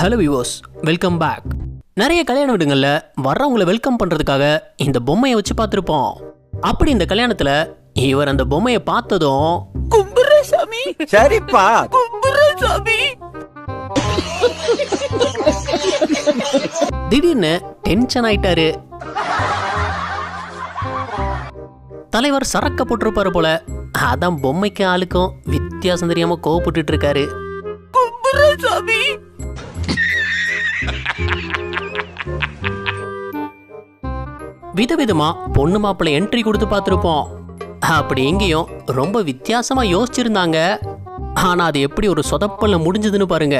Hello விவோஸ் welcome back நிறைய கல்யாண வீடுங்களில் வர்றவங்களை welcome பண்ணுறதுக்காக இந்த பொம்மையை வச்சு பார்த்துருப்போம். அப்படி இந்த கல்யாணத்தில் இவர் அந்த பொம்மையை பார்த்ததும் கும்புரசாமி சரிப்பா. கும்புரசாமி திடீர்னு டென்ஷன் ஆயிட்டாரு. தலைவர் சரக்க போட்டிருப்பாரு போல. அதான் பொம்மைக்கு ஆளுக்கும் வித்தியாசம் தெரியாம கோவப்பட்டுட்டு இருக்காரு. கும்புரசாமி விதவிதமா பொண்ணு மாப்பிள்ளை என்ட்ரி கொடுத்து பார்த்துருப்போம். அப்படி எங்கேயும் ரொம்ப வித்தியாசமா யோசிச்சிருந்தாங்க. ஆனா அது எப்படி ஒரு சொதப்பல்ல முடிஞ்சதுன்னு பாருங்க.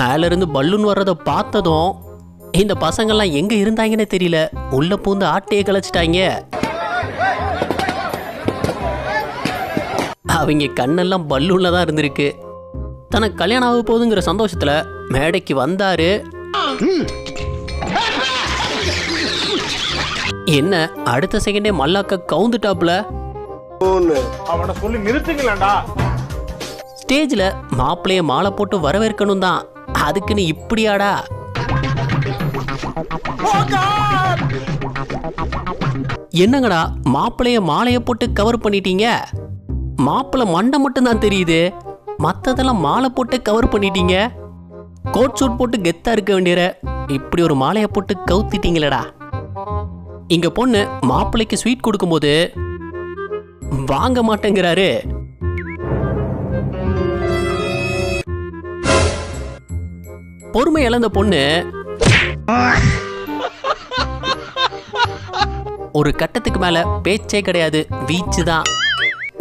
மேல இருந்து பலூன் வர்றத பார்த்ததும் இந்த பசங்கள்லாம் எங்க இருந்தாங்கன்னு தெரியல. உள்ள பூந்து ஆட்டையை கலைச்சிட்டாங்க அவங்க கண்ணெல்லாம் பல்லூன்ல தான் இருந்திருக்கு. தனக்கு கல்யாணம் ஆக போகுதுங்கிற சந்தோஷத்துல மேடைக்கு வந்தாரு. என்ன அடுத்த செகண்டே மல்லாக்க கவுந்துட்டாப்ல அவனை சொல்லி நிறுத்துங்களேன்டா. ஸ்டேஜ்ல மாப்பிளைய மாலை போட்டு வரவேற்கணும் தான் அதுக்குன்னு இப்படியாடா? என்னங்கடா மாப்பிளைய மாலைய போட்டு கவர் பண்ணிட்டீங்க? மாப்பிள்ளை மண்டை மட்டும்தான் தெரியுது. மற்றதெல்லாம் மாலை போட்டு கவர் பண்ணிட்டீங்க. கோட் சூட் போட்டு கெத்தா இருக்க வேண்டியற. இப்படி ஒரு மாலையை போட்டு கவுத்திட்டீங்களடா. இங்க பொண்ணு மாப்பிள்ளைக்கு ஸ்வீட் கொடுக்கும்போது வாங்க மாட்டேங்கிறாரு. பொறுமை இழந்த பொண்ணு ஒரு கட்டத்துக்கு மேல பேச்சே கிடையாது. வீச்சு தான்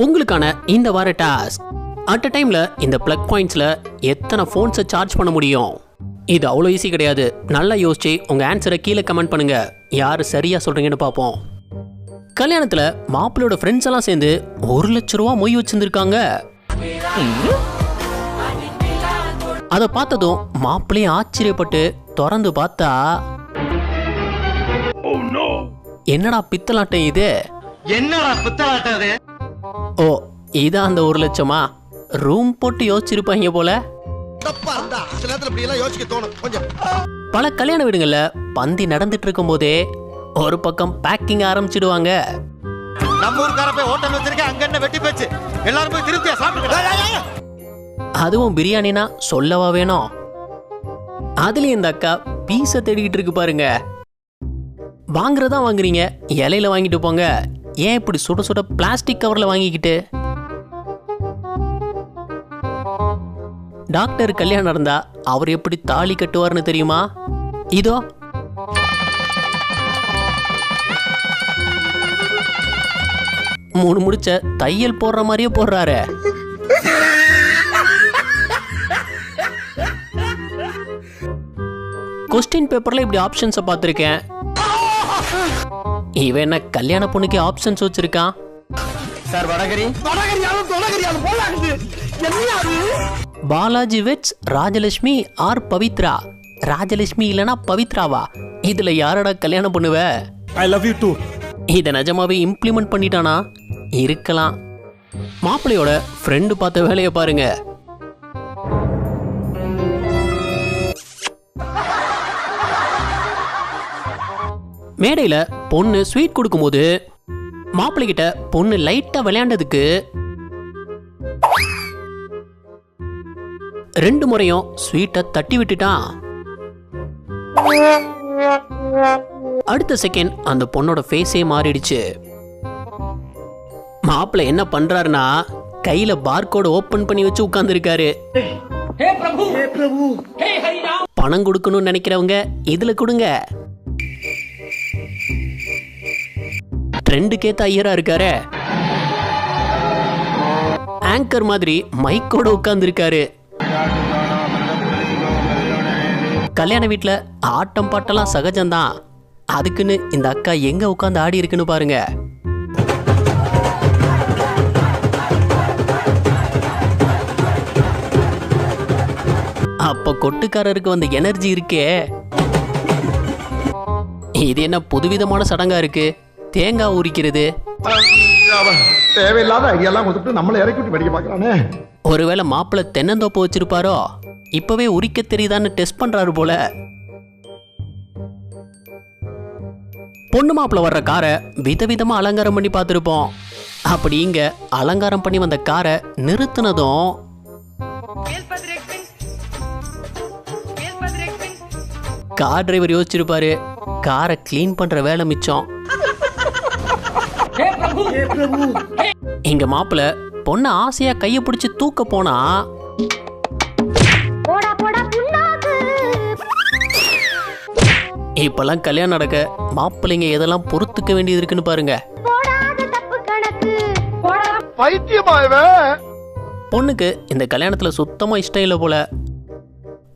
உங்களுக்கான இந்த வார டாஸ்க். அட் அ டைம்ல இந்த பிளக் பாயிண்ட்ஸ்ல எத்தனை ஃபோன்ஸை சார்ஜ் பண்ண முடியும்? இது அவ்வளோ ஈஸி கிடையாது. நல்லா யோசிச்சு உங்க ஆன்சரை கீழே கமெண்ட் பண்ணுங்க. யார் சரியா சொல்றீங்கன்னு பார்ப்போம். கல்யாணத்துல மாப்பிள்ளையோட ஃப்ரெண்ட்ஸ் எல்லாம் சேர்ந்து ஒரு லட்ச ரூபா மொய் வச்சிருந்திருக்காங்க. அதை பார்த்ததும் மாப்பிள்ளையும் ஆச்சரியப்பட்டு திறந்து பார்த்தா என்னடா பித்தலாட்டம் இது? என்னடா பித்தலாட்டம் அது? ஓ இதான் அந்த ஒரு லட்சமா? ரூம் போட்டு யோசிச்சிருப்பாங்க போல. தப்பா இருந்தா சில நேரத்துல இப்படி எல்லாம் யோசிக்க தோணும். கொஞ்சம். பல கல்யாண வீடுங்கள்ல பந்தி நடந்துட்டு இருக்கும்போதே ஒரு பக்கம் பேக்கிங் ஆரம்பிச்சிடுவாங்க. நம்ம ஊருக்கார போய் ஹோட்டல் வச்சிருக்கேன் அங்க என்ன வெட்டி போச்சு? எல்லாரும் போய் திருப்தியா சாப்பிட்டு அதுவும் பிரியாணினா சொல்லவா வேணும்? அதுலயும் இந்த அக்கா பீஸை தேடிக்கிட்டு இருக்கு பாருங்க. வாங்குறதா வாங்குறீங்க இலையில வாங்கிட்டு போங்க. ஏன் இப்படி சுட சுட பிளாஸ்டிக் கவரில் வாங்கிக்கிட்டு? டாக்டர் கல்யாணம் நடந்தா அவர் எப்படி தாலி கட்டுவார்னு தெரியுமா? இதோ. மூணு முடிச்ச தையல் போடுற மாதிரியே போடுறாரு. கொஸ்டின் பேப்பரில் இப்படி ஆப்ஷன்ஸை பார்த்துருக்கேன். இவன் என்ன கல்யாண பொண்ணுக்கு ஆப்ஷன்ஸ் வச்சிருக்கான் சார் வடகரி. வடகரியாலும் தொடகரியாலும் போலாகுது என்ன அது? Balaji weds Rajalakshmi or Pavithra. Rajalakshmi இல்லனா பவித்ராவா? இதுல யாரடா கல்யாணம் பண்ணுவ? ஐ லவ் யூ டூ இதை நிஜமாவே இம்ப்ளிமெண்ட் பண்ணிட்டானா? இருக்கலாம். மாப்பிள்ளையோட ஃப்ரெண்டு பார்த்த வேலையை பாருங்க. மேடையில பொண்ணு ஸ்வீட் கொடுக்கும்போது மாப்பிள்ளை கிட்ட பொண்ணு லைட்டா விளையாண்டதுக்கு ரெண்டு முறையும் ஸ்வீட்டை தட்டி விட்டுட்டான். அடுத்த செகண்ட் அந்த பொண்ணோட ஃபேஸே மாறிடுச்சு. மாப்பிள்ளை என்ன பண்றாருன்னா கையில பார்கோட ஓபன் பண்ணி வச்சு உட்கார்ந்துருக்காரு. பணம் கொடுக்கணும்னு நினைக்கிறவங்க இதுல கொடுங்க. ட்ரெண்டுக்கேத்த ஐயரா இருக்காரு. ஆங்கர் மாதிரி மைக்கோட உட்கார்ந்துருக்காரு. கல்யாண வீட்டில் ஆட்டம் பாட்டெல்லாம் சகஜம்தான். அதுக்குன்னு இந்த அக்கா எங்கே உட்காந்து ஆடி இருக்குன்னு பாருங்க. அப்ப கொட்டுக்காரருக்கு வந்த எனர்ஜி இருக்கே. இது என்ன புதுவிதமான சடங்கா இருக்கு? தேங்காய் உரிக்கிறது தேவையில்லாத ஐடியாலாம் கொடுத்துட்டு நம்மளை இறக்கி விட்டு வெடிக்க பார்க்கறானே. ஒருவேளை மாப்பிள்ளை தென்னந்தோப்பு வச்சிருப்பாரோ? இப்பவே உரிக்க தெரியுதான்னு டெஸ்ட் பண்றாரு போல. பொண்ணு மாப்பிள்ளை வர்ற காரை விதவிதமா அலங்காரம் பண்ணி பார்த்துருப்போம். அப்படி இங்க அலங்காரம் பண்ணி வந்த காரை நிறுத்தினதும் கார் டிரைவர் யோசிச்சிருப்பாரு. காரை க்ளீன் பண்ற வேலை மிச்சம். இங்க மாப்பிள்ள பொண்ணை ஆசையா கைய பிடிச்சு தூக்க போனா போடா போடா புண்ணாக்கு. இப்பெல்லாம் கல்யாணம் நடக்க மாப்பிள்ளைங்க எதெல்லாம் பொறுத்துக்க வேண்டியது இருக்குன்னு பாருங்க. பொண்ணுக்கு இந்த கல்யாணத்துல சுத்தமா இஷ்டம் இல்லை போல.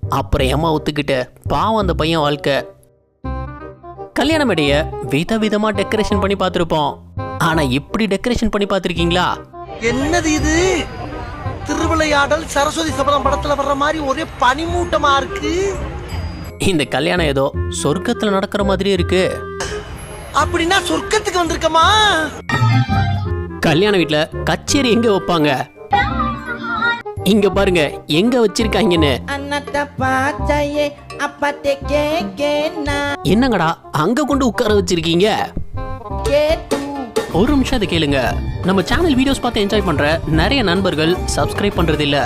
அப்புறம் ஏமா ஒத்துக்கிட்ட பாவம் அந்த பையன் வாழ்க்கை. கல்யாண மேடைய விதவிதமா டெக்கரேஷன் பண்ணி பார்த்துருப்போம். ஆனா இப்படி டெக்கரேஷன் பண்ணி பார்த்துருக்கீங்களா? என்னது இது? திருவிளையாடல் சரஸ்வதி சபதம் படத்துல வர்ற மாதிரி ஒரே பனிமூட்டமா இருக்கு. இந்த கல்யாணம் ஏதோ சொர்க்கத்துல நடக்கிற மாதிரி இருக்கு. அப்படின்னா சொர்க்கத்துக்கு வந்திருக்கமா? கல்யாண வீட்ல கச்சேரி எங்க வைப்பாங்க? இங்க பாருங்க எங்க வச்சிருக்காங்கன்னு. என்னங்கடா அங்க கொண்டு உட்கார வச்சிருக்கீங்க? ketu ஒரு நிமிஷம் அதை கேளுங்க நம்ம சேனல் வீடியோஸ் பார்த்து என்ஜாய் பண்ற நிறைய நண்பர்கள் சப்ஸ்கிரைப் பண்றது இல்ல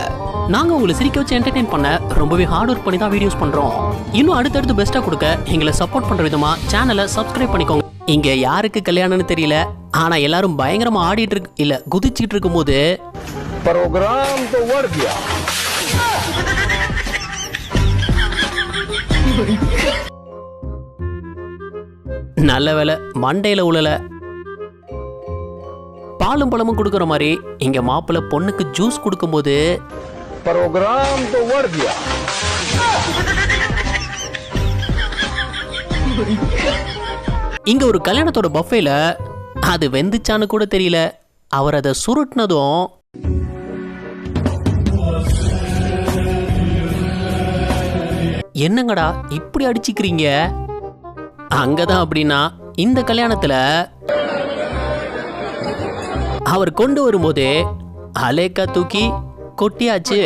நாங்க உங்களை சிரிக்க வச்சு என்டர்டெயின் பண்ண ரொம்பவே ஹார்ட் ஒர்க் பண்ணி தான் வீடியோஸ் பண்றோம் இன்னும் அடுத்தடுத்து பெஸ்ட்டா கொடுக்க எங்களை சப்போர்ட் பண்ற விதமா சேனலை சப்ஸ்கிரைப் பண்ணிக்கோங்க இங்க யாருக்கு கல்யாணம்னு தெரியல ஆனா எல்லாரும் பயங்கரமா ஆடிட்டு இருக்கு இல்ல குதிச்சிட்டு இருக்கும்போது प्रोग्राम तो बढ़ गया நல்ல வேலை மண்டையில உழல பாலும் பழமும் கொடுக்குற மாதிரி இங்கே மாப்பிள்ளை பொண்ணுக்கு ஜூஸ் கொடுக்கும்போது ப்ரோக்ராம் இங்க ஒரு கல்யாணத்தோட பஃபேல அது வெந்துச்சான்னு கூட தெரியல. அவர் அதை சுருட்டினதும் என்னங்கடா இப்படி அடிச்சுக்கிறீங்க? அங்கதான் அப்படின்னா இந்த கல்யாணத்துல அவர் கொண்டு வரும்போதே அலேக்கா தூக்கி கொட்டியாச்சு.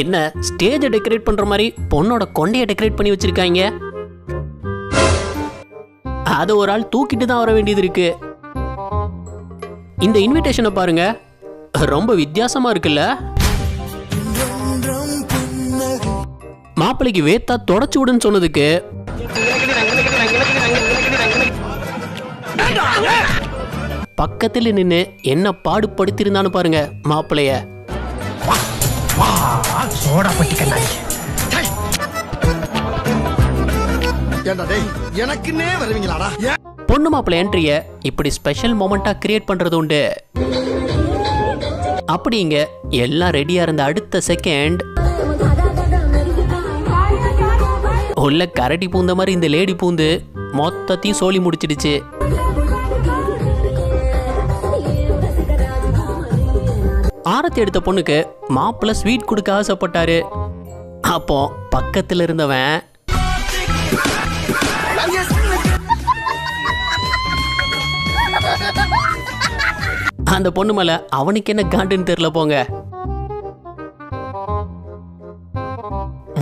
என்ன ஸ்டேஜை டெக்கரேட் பண்ற மாதிரி பொண்ணோட கொண்டைய டெக்கரேட் பண்ணி வச்சிருக்காங்க? அதை ஒரு ஆள் தூக்கிட்டு தான் வர வேண்டியது இருக்கு. இந்த இன்விடேஷனை பாருங்க. ரொம்ப வித்தியாசமா இருக்குல்ல? மாப்பிள்ளைக்கு வேத்தா தொடச்சு விடுன்னு சொன்னதுக்கு பக்கத்துல நின்னு என்ன பாடுபடுத்திருந்தான்னு பாருங்க டேய் எனக்குன்னே வருவீங்களாடா? பொண்ணு மாப்பிள்ளை என்ட்ரிய இப்படி ஸ்பெஷல் மொமெண்டா கிரியேட் பண்றது உண்டு. அப்படிங்க எல்லாம் ரெடியா இருந்த அடுத்த செகண்ட் உள்ள கரடி பூந்த மாதிரி இந்த லேடி பூந்து மொத்தத்தையும் சோலி முடிச்சிடுச்சு. ஆரத்தி எடுத்த பொண்ணுக்கு மாப்பிள்ளை ஸ்வீட் கொடுக்க ஆசைப்பட்டாரு. அப்போ பக்கத்துல இருந்தவன் அந்த பொண்ணு மேல அவனுக்கு என்ன காண்டுன்னு தெரியல போங்க.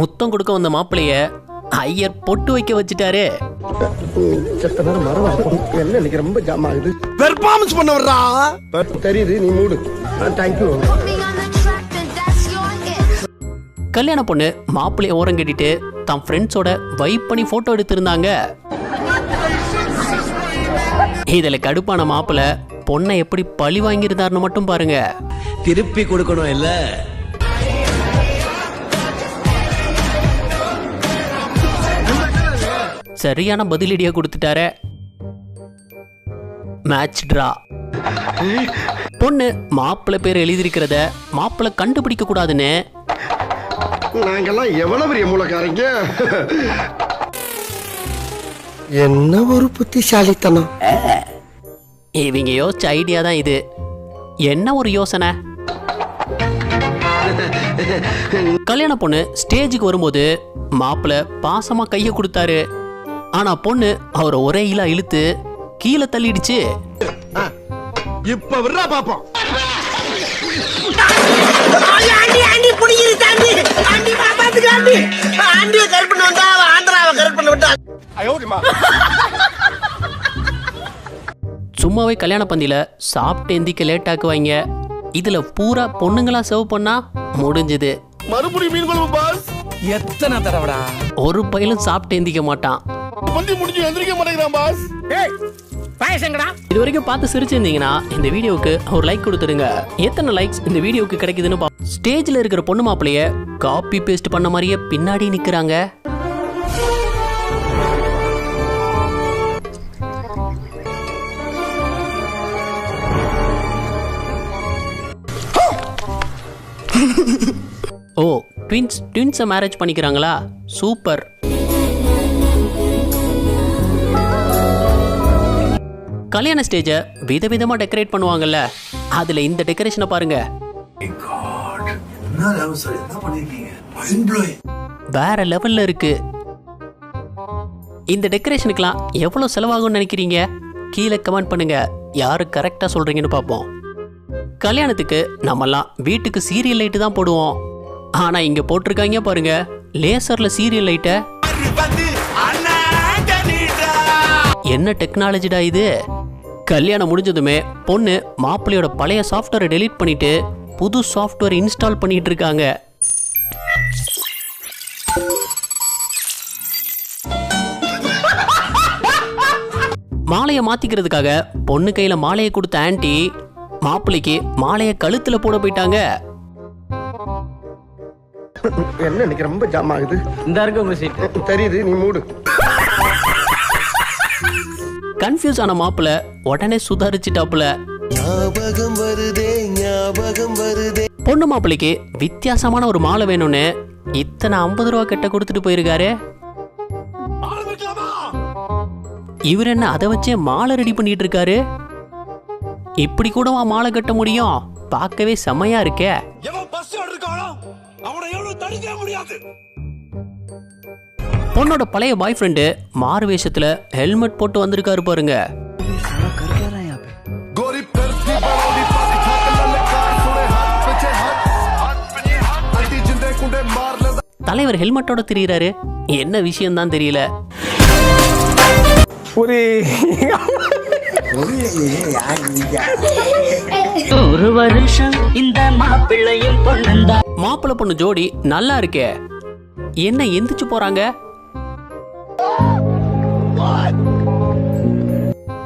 முத்தம் கொடுக்க வந்த மாப்பிளைய ஐயர் பொட்டு வைக்க வச்சுட்டாரு. ரொம்ப ஜாம் ஆகுது? பெர்ஃபார்மன்ஸ் பண்ண வர்றா தெரியுது நீ மூடு. தேங்க்யூ. கல்யாண பொண்ணு மாப்பிள்ளைய ஓரம் கட்டிட்டு தம் ஃப்ரெண்ட்ஸோட வைப் பண்ணி போட்டோ எடுத்திருந்தாங்க. இதுல கடுப்பான மாப்பிள்ளை பொண்ணை எப்படி பழி வாங்கியிருந்தாருன்னு மட்டும் பாருங்க. திருப்பி கொடுக்கணும் இல்ல? சரியான பதிலடியா கொடுத்துட்டாரே. மேட்ச் டிரா பொண்ணு மாப்பிள்ளை பேர் எழுதியிருக்கிறத மாப்பிள்ளை கண்டுபிடிக்க கூடாதுன்னு. நாங்கெல்லாம் எவ்வளவு பெரிய மூலக்காரங்க என்ன ஒரு புத்திசாலித்தனம். இவங்க யோசிச்ச ஐடியா தான் இது. என்ன ஒரு யோசனை? கல்யாண பொண்ணு ஸ்டேஜுக்கு வரும்போது மாப்பிள்ளை பாசமா கையை கொடுத்தாரு. ஆனா பொண்ணு அவரை ஒரே இலா இழுத்து கீழே தள்ளிடுச்சு. இப்ப விடுறா பாப்போம். ஆண்டி ஆண்டி புடிங்கிரு தாண்டி ஆண்டி பாப்பாத்துக்கு ஆண்டி. ஆண்டிய கரெக்ட் பண்ண வந்தா அவன் ஆந்திராவை கரெக்ட் பண்ண விட்டா சும்மாவே கல்யாண பந்தியில சாப்பிட்டு எந்திக்க லேட் ஆக்குவாங்க. இதுல பூரா பொண்ணுங்களா சர்வ் பண்ணா முடிஞ்சுது. மறுபடியும் மீன் குழம்பு பாஸ். எத்தனை தடவைடா? ஒரு பையலும் சாப்பிட்டு எந்திக்க மாட்டான். பந்தி முடிஞ்சு எந்திரிக்க மாட்டேங்கிறான் பாஸ். இது வரைக்கும் பார்த்து சிரிச்சிருந்தீங்கன்னா இந்த வீடியோவுக்கு ஒரு லைக் கொடுத்துருங்க எத்தனை லைக்ஸ் இந்த வீடியோவுக்கு கிடைக்குதுன்னு பா ஸ்டேஜில் இருக்கிற பொண்ணு மாப்பிளைய காப்பி பேஸ்ட் பண்ண மாதிரியே பின்னாடி நிற்கிறாங்க ஓ ட்வின்ஸ் ட்வின்ஸை மேரேஜ் பண்ணிக்கிறாங்களா? சூப்பர். கல்யாண ஸ்டேஜை விதவிதமா டெக்கரேட் பண்ணுவாங்கல்ல. அதுல இந்த டெக்கரேஷனை பாருங்க. வேற லெவல்ல இருக்கு. இந்த டெக்கரேஷனுக்குலாம் எவ்வளவு செலவாகும்னு நினைக்கிறீங்க? கீழே கமெண்ட் பண்ணுங்க. யாரு கரெக்டா சொல்றீங்கன்னு பார்ப்போம். கல்யாணத்துக்கு நம்மலாம் வீட்டுக்கு சீரியல் லைட்டு தான் போடுவோம். ஆனா இங்க போட்டிருக்காங்க பாருங்க. லேசர்ல சீரியல் லைட்டை என்ன டெக்னாலஜிடா இது? கல்யாணம் முடிஞ்சதுமே பொண்ணு மாப்பிள்ளையோட பழைய சாஃப்ட்வேரை டெலீட் பண்ணிட்டு புது சாஃப்ட்வேர் இன்ஸ்டால் பண்ணிட்டு இருக்காங்க. மாலையை மாத்திக்கிறதுக்காக பொண்ணு கையில மாலையை கொடுத்த ஆன்ட்டி மாப்பிள்ளைக்கு மாலையை கழுத்துல போட போயிட்டாங்க. என்ன இன்னைக்கு ரொம்ப ஜாம் ஆகுது. இந்த இருக்கு உங்க சீட் தெரியுது நீ மூடு. கன்ஃபியூஸ் ஆன மாப்பிள்ளை உடனே சுதாரிச்சிட்டாப்புல. பொண்ணு மாப்பிள்ளைக்கு வித்தியாசமான ஒரு மாலை வேணும்னு இத்தனை ஐம்பது ரூபா கட்ட கொடுத்துட்டு போயிருக்காரு. இவர் என்ன அதை வச்சே மாலை ரெடி பண்ணிட்டு இருக்காரு இப்படி கூடவா மாலை கட்ட முடியும்? பார்க்கவே செமையா இருக்கே. பொண்ணோட பழைய பாய் ஃப்ரெண்டு மாறு வேஷத்துல ஹெல்மெட் போட்டு வந்திருக்காரு பாருங்க. தலைவர் ஹெல்மெட்டோட திரியிறாரு. என்ன விஷயம் தான் தெரியல. ஒரு ஒரு வருஷம் இந்த மாப்பிள்ளையும் பொண்ணுந்தா மாப்பிள்ளை பொண்ணு ஜோடி நல்லா இருக்கே. என்ன எந்திரிச்சு போறாங்க?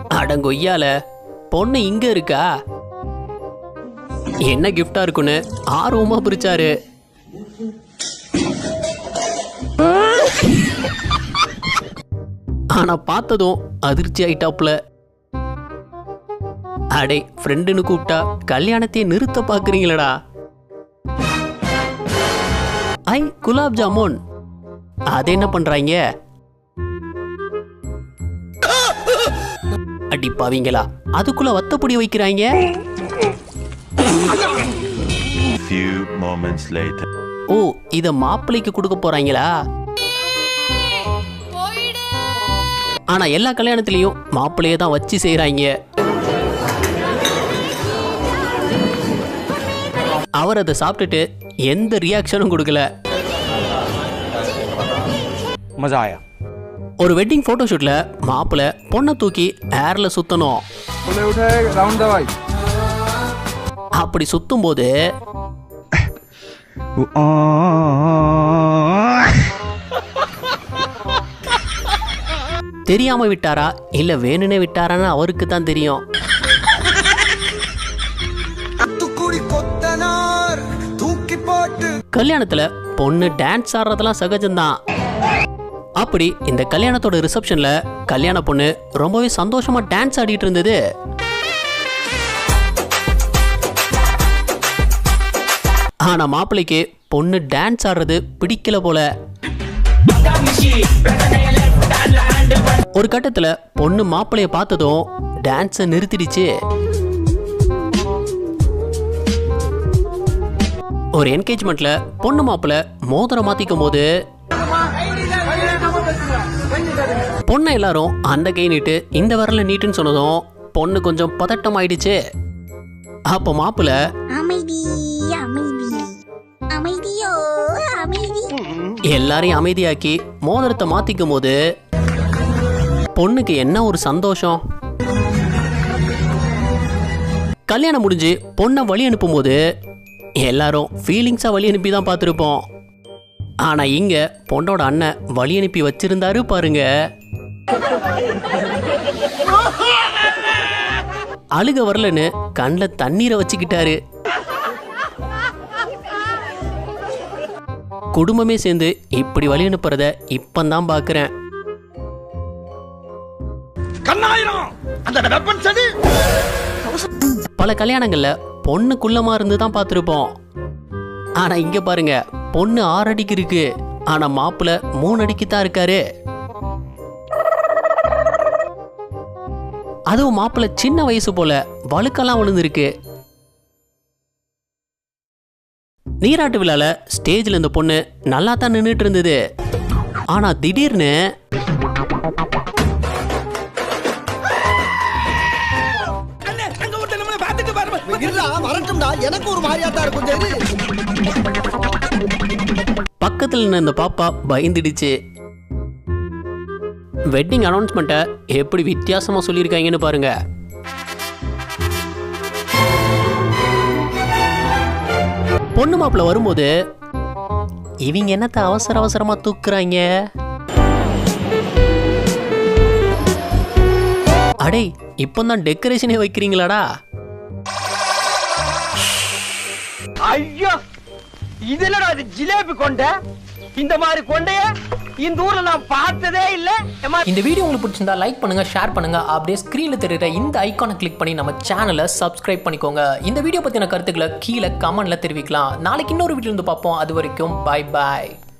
அடங்கொய்யால பொண்ணு இங்க இருக்கா? என்ன கிஃப்டா இருக்குன்னு ஆர்வமா பிரிச்சாரு. ஆனா பார்த்ததும் அதிர்ச்சி ஆயிட்டாப்புல. அடே ஃப்ரெண்டுன்னு கூப்பிட்டா கல்யாணத்தையே நிறுத்த பாக்குறீங்களடா. ஐ குலாப் ஜாமுன். அது என்ன பண்றாங்க? அடிப்பாவீங்களா? அதுக்குள்ள வத்த பொடி வைக்கிறாங்க ஓ இத மாப்பிள்ளைக்கு கொடுக்க போறாங்களா ஆனா எல்லா கல்யாணத்திலையும் மாப்பிள்ளைய தான் வச்சு செய்யறாங்க அவர் அதை சாப்பிட்டுட்டு எந்த ரியாக்ஷனும் கொடுக்கல. மஜா ஒரு வெட்டிங் ஃபோட்டோஷூட்டில் மாப்பிள்ளை பொண்ணை தூக்கி ஏர்ல சுற்றணும் அப்படி சுத்தும் போது தெரியாம விட்டாரா? இல்ல வேணும்னே விட்டாரான்னு அவருக்கு தான் தெரியும் கல்யாணத்துல பொண்ணு டான்ஸ் ஆடுறதெல்லாம் சகஜம்தான். அப்படி இந்த கல்யாணத்தோட ரிசப்ஷன்ல கல்யாண பொண்ணு ரொம்பவே சந்தோஷமா டான்ஸ் ஆடிட்டு இருந்தது. ஆனா மாப்பிள்ளைக்கு பொண்ணு டான்ஸ் ஆடுறது பிடிக்கல போல. ஒரு கட்டத்துல பொண்ணு மாப்பிள்ளைய பார்த்ததும் டான்ஸை நிறுத்திடுச்சு. ஒரு என்கேஜ்மெண்ட்ல பொண்ணு மாப்பிள்ள மோதிரம் மாத்திக்கும் போது பொண்ணை எல்லாரும் அந்த கை நீட்டு இந்த விரல நீட்டுன்னு சொன்னதும் பொண்ணு கொஞ்சம் பதட்டம் ஆயிடுச்சு அப்போ மாப்பிள்ள அமைதி அமைதி. அமைதியோ அமைதி. எல்லாரையும் அமைதியாக்கி மோதிரத்தை மாத்திக்கும் போது பொண்ணுக்கு என்ன ஒரு சந்தோஷம்? கல்யாணம் முடிஞ்சு பொண்ணை வழி அனுப்பும்போது எல்லாரும் ஃபீலிங்ஸா வழி அனுப்பி தான் பார்த்துருப்போம். ஆனா இங்க பொண்ணோட அண்ணன் வழி அனுப்பி வச்சிருந்தாரு பாருங்க. அழுக வரலன்னு கண்ணில் தண்ணீரை வச்சுக்கிட்டாரு. குடும்பமே சேர்ந்து இப்படி வழி அனுப்புறத இப்பந்தான் சடி! பல கல்யாணங்கள்ல பொண்ணு குள்ளமா இருந்து தான் பார்த்துருப்போம். ஆனா இங்க பாருங்க பொண்ணு ஆறு அடிக்கு இருக்கு. ஆனா மாப்பிள்ள மூணு அடிக்கு தான் இருக்காரு. அதுவும் மாப்பிள்ள சின்ன வயசு போல வழுக்கெல்லாம் விழுந்திருக்கு. நீராட்டு விழால ஸ்டேஜ்ல இந்த பொண்ணு நல்லா தான் நின்றுட்டு இருந்தது ஆனா திடீர்னு பக்கத்தில் நின்ன இந்த பாப்பா பயந்துடுச்சு. வெட்டிங் அனௌன்ஸ்மெண்ட்டை எப்படி வித்தியாசமா சொல்லியிருக்காங்கன்னு பாருங்க. பொண்ணு மாப்பிள்ள வரும்போது இவங்க என்னத்த அவசர அவசரமா தூக்குறாங்க அடே இப்போதான் டெக்கரேஷனே வைக்கிறீங்களாடா? ஐயோ இதுலடா ஜிலேபி கொண்ட? இந்த மாதிரி கொண்டைய? இந்த ஊர்ல நான் பார்த்ததே இல்ல. ஏம்மா, இந்த வீடியோ உங்களுக்கு பிடிச்சிருந்தா லைக் பண்ணுங்க ஷேர் பண்ணுங்க. அப்படியே ஸ்கிரீன்ல தெரியுற இந்த ஐக்கானை கிளிக் பண்ணி நம்ம சேனலை சப்ஸ்கிரைப் பண்ணிக்கோங்க. இந்த வீடியோ பற்றின கருத்துக்களை கீழே கமெண்ட்ல தெரிவிக்கலாம். நாளைக்கு இன்னொரு வீடியோ இருந்து பார்ப்போம். அது வரைக்கும் பாய் பாய்